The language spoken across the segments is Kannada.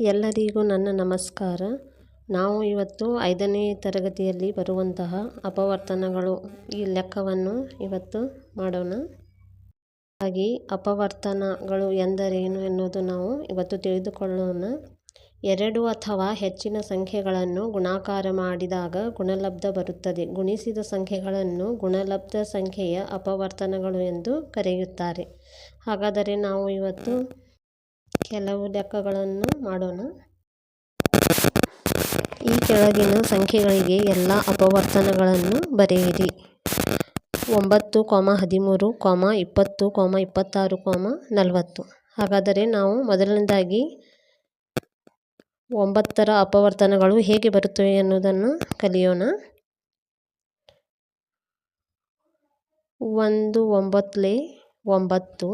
ಎಲ್ಲರಿಗೂ ನನ್ನ ನಮಸ್ಕಾರ. ನಾವು ಇವತ್ತು ಐದನೇ ತರಗತಿಯಲ್ಲಿ ಬರುವಂತಹ ಅಪವರ್ತನಗಳು ಈ ಲೆಕ್ಕವನ್ನು ಇವತ್ತು ಮಾಡೋಣ. ಹಾಗೆ ಅಪವರ್ತನಗಳು ಎಂದರೇನು ಎನ್ನುವುದು ನಾವು ಇವತ್ತು ತಿಳಿದುಕೊಳ್ಳೋಣ. ಎರಡು ಅಥವಾ ಹೆಚ್ಚಿನ ಸಂಖ್ಯೆಗಳನ್ನು ಗುಣಾಕಾರ ಮಾಡಿದಾಗ ಗುಣಲಬ್ಧ ಬರುತ್ತದೆ. ಗುಣಿಸಿದ ಸಂಖ್ಯೆಗಳನ್ನು ಗುಣಲಬ್ಧ ಸಂಖ್ಯೆಯ ಅಪವರ್ತನಗಳು ಎಂದು ಕರೆಯುತ್ತಾರೆ. ಹಾಗಾದರೆ ನಾವು ಇವತ್ತು ಕೆಲವು ಲೆಕ್ಕಗಳನ್ನು ಮಾಡೋಣ. ಈ ಕೆಳಗಿನ ಸಂಖ್ಯೆಗಳಿಗೆ ಎಲ್ಲ ಅಪವರ್ತನಗಳನ್ನು ಬರೆಯಿರಿ. ಒಂಬತ್ತು ಕಾಮ ಹದಿಮೂರು ಕಾಮ ಇಪ್ಪತ್ತು ಕಾಮ ಇಪ್ಪತ್ತಾರು ಕಾಮ ನಲವತ್ತು. ಹಾಗಾದರೆ ನಾವು ಮೊದಲನೇದಾಗಿ ಒಂಬತ್ತರ ಅಪವರ್ತನಗಳು ಹೇಗೆ ಬರುತ್ತವೆ ಅನ್ನೋದನ್ನು ಕಲಿಯೋಣ. ಒಂದು ಒಂಬತ್ತಲೆ ಒಂಬತ್ತು,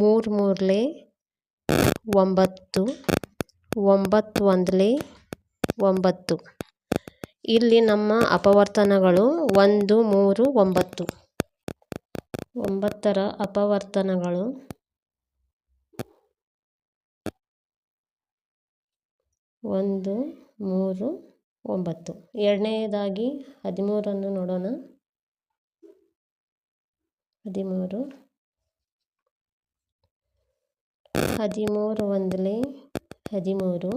ಮೂರು ಮೂರಲೆ ಒಂಬತ್ತು ಒಂಬತ್ತು ಒಂದಲೆ ಒಂಬತ್ತು. ಇಲ್ಲಿ ನಮ್ಮ ಅಪವರ್ತನಗಳು ಒಂದು, ಮೂರು, ಒಂಬತ್ತು. ಒಂಬತ್ತರ ಅಪವರ್ತನಗಳು ಒಂದು, ಮೂರು, ಒಂಬತ್ತು. ಎರಡನೇದಾಗಿ ಹದಿಮೂರನ್ನು ನೋಡೋಣ. ಹದಿಮೂರು. ಹದಿಮೂರು ಒಂದಲೆ ಹದಿಮೂರು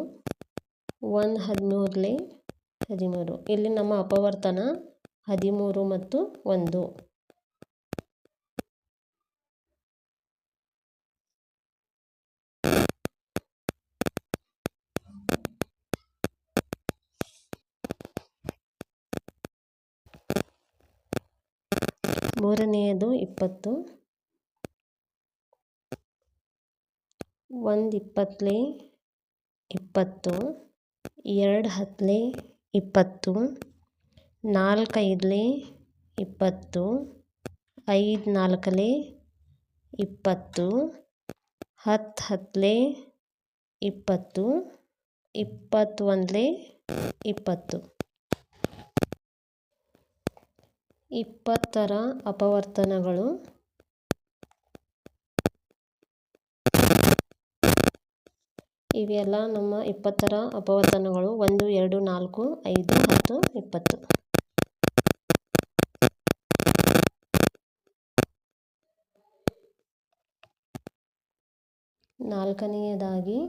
ಒಂದು ಹದಿಮೂರಲೆ ಹದಿಮೂರು. ಇಲ್ಲಿ ನಮ್ಮ ಅಪವರ್ತನ ಹದಿಮೂರು ಮತ್ತು ಒಂದು. ಮೂರನೆಯದು ಇಪ್ಪತ್ತು. ಒಂದು ಇಪ್ಪತ್ತಲೆ ಇಪ್ಪತ್ತು ಎರಡು ಹತ್ತಲೆ ಇಪ್ಪತ್ತು ನಾಲ್ಕು ಐದಲೆ ಇಪ್ಪತ್ತು ಐದು ನಾಲ್ಕಲೆ ಇಪ್ಪತ್ತು ಹತ್ತು ಹತ್ತಲೆ ಇಪ್ಪತ್ತು, ಇಪ್ಪತ್ತೊಂದಲೆ ಇಪ್ಪತ್ತು. ಇಪ್ಪತ್ತರ ಅಪವರ್ತನಗಳು ಇವೆಲ್ಲ ನಮ್ಮ ಇಪ್ಪತ್ತರ ಅಪವರ್ತನಗಳು ಒಂದು, ಎರಡು, ನಾಲ್ಕು, ಐದು ಹತ್ತು ಇಪ್ಪತ್ತು. ನಾಲ್ಕನೆಯದಾಗಿ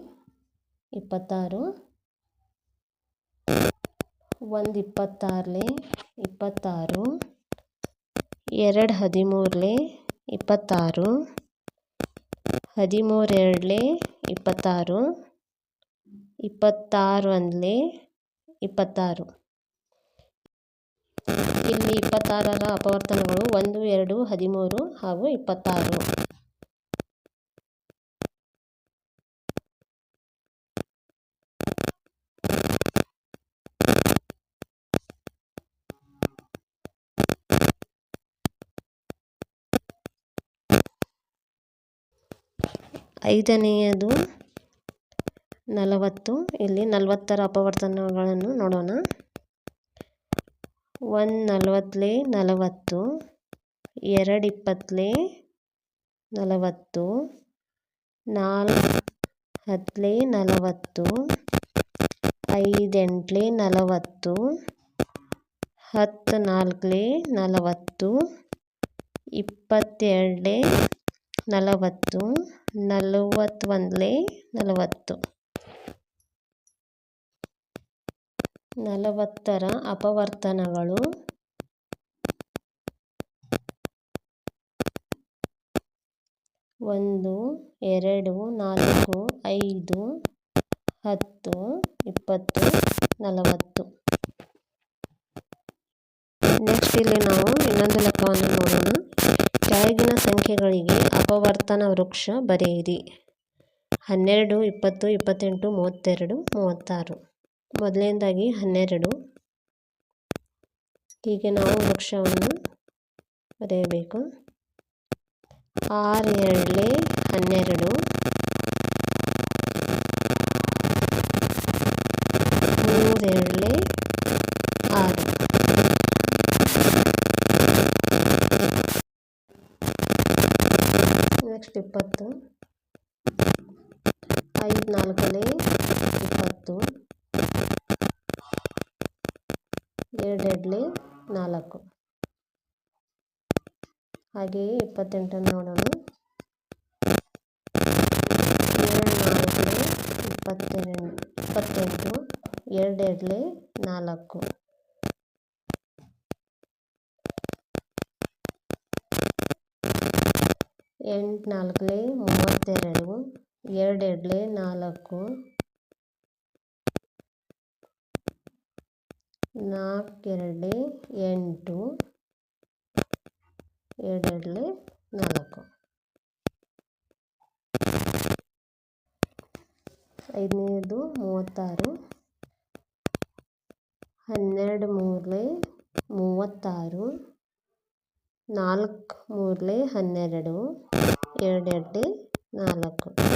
ಇಪ್ಪತ್ತಾರು. ಒಂದು ಇಪ್ಪತ್ತಾರಲೆ ಇಪ್ಪತ್ತಾರು. ಎರಡು ಹದಿಮೂರಲೆ ಇಪ್ಪತ್ತಾರು. ಹದಿಮೂರೆರಡಲೆ ಇಪ್ಪತ್ತಾರು. ಇಪ್ಪತ್ತಾರು ಒಂದಲೆ ಇಪ್ಪತ್ತಾರು. ಇಲ್ಲಿ ಇಪ್ಪತ್ತಾರರ ಅಪವರ್ತನಗಳು ಒಂದು ಎರಡು ಹದಿಮೂರು ಹಾಗೂ ಇಪ್ಪತ್ತಾರು. ಐದನೆಯದು ನಲವತ್ತು. ಇಲ್ಲಿ ನಲವತ್ತರ ಅಪವರ್ತನಗಳನ್ನು ನೋಡೋಣ. ಒಂದು ನಲವತ್ತಲೆ ನಲವತ್ತು, ಎರಡು ಇಪ್ಪತ್ತಲೆ ನಲವತ್ತು, ನಾಲ್ಕು ಹತ್ತಲೆ ನಲವತ್ತು ಐದು ಎಂಟಲೆ ನಲವತ್ತು, ಹತ್ತು ನಾಲ್ಕಲೆ ನಲವತ್ತು, ಇಪ್ಪತ್ತೆರಡಲೆ ನಲವತ್ತು, ನಲವತ್ತೊಂದಲೆ ನಲವತ್ತು. ನಲವತ್ತರ ಅಪವರ್ತನಗಳು. ಒಂದು, ಎರಡು, ನಾಲ್ಕು, ಐದು, ಹತ್ತು, ಇಪ್ಪತ್ತು, ನಲವತ್ತು. ನೆಕ್ಸ್ಟ್ ಇಲ್ಲಿ ನಾವು ಇನ್ನೊಂದು ಲೆಕ್ಕವನ್ನು ನೋಡೋಣ. ಕೆಳಗಿನ ಸಂಖ್ಯೆಗಳಿಗೆ ಅಪವರ್ತನ ವೃಕ್ಷ ಬರೆಯಿರಿ. ಹನ್ನೆರಡು, ಇಪ್ಪತ್ತು, ಇಪ್ಪತ್ತೆಂಟು, ಮೂವತ್ತೆರಡು, ಮೂವತ್ತಾರು. ಮೊದಲನೇದಾಗಿ ಹನ್ನೆರಡು. ಹೀಗೆ ನಾವು ವೃಕ್ಷವನ್ನು ಬರೆಯಬೇಕು. ಆರು ಎರಡಲೆ ಹನ್ನೆರಡು. ಮೂರೆರಡಲೆ ಆರು. ನೆಕ್ಸ್ಟ್ ಇಪ್ಪತ್ತು. ಐದು ನಾಲ್ಕಲೆ ಇಪ್ಪತ್ತು ಎರಡೆರಡಲೆ ನಾಲ್ಕು. ಹಾಗೆಯೇ ಇಪ್ಪತ್ತೆಂಟನ್ನು ನೋಡೋಣ. ಇಪ್ಪತ್ತೆರಡು ಇಪ್ಪತ್ತೆಂಟು ಎರಡೆರಡಲೆ ನಾಲ್ಕು. ಎಂಟು ನಾಲ್ಕಲೆ ಮೂವತ್ತೆರಡು ಎರಡೆರಡಲೆ ನಾಲ್ಕು. ನಾಲ್ಕೆರಡಲೆ ಎಂಟು ಎರಡೆರಡಲೆ ನಾಲ್ಕು. ಐದನೇದು ಮೂವತ್ತಾರು. ಹನ್ನೆರಡು ಮೂರಲೆ ಮೂವತ್ತಾರು. ನಾಲ್ಕು ಮೂರಲೆ ಹನ್ನೆರಡು ಎರಡೆರಡಲೆ ನಾಲ್ಕು.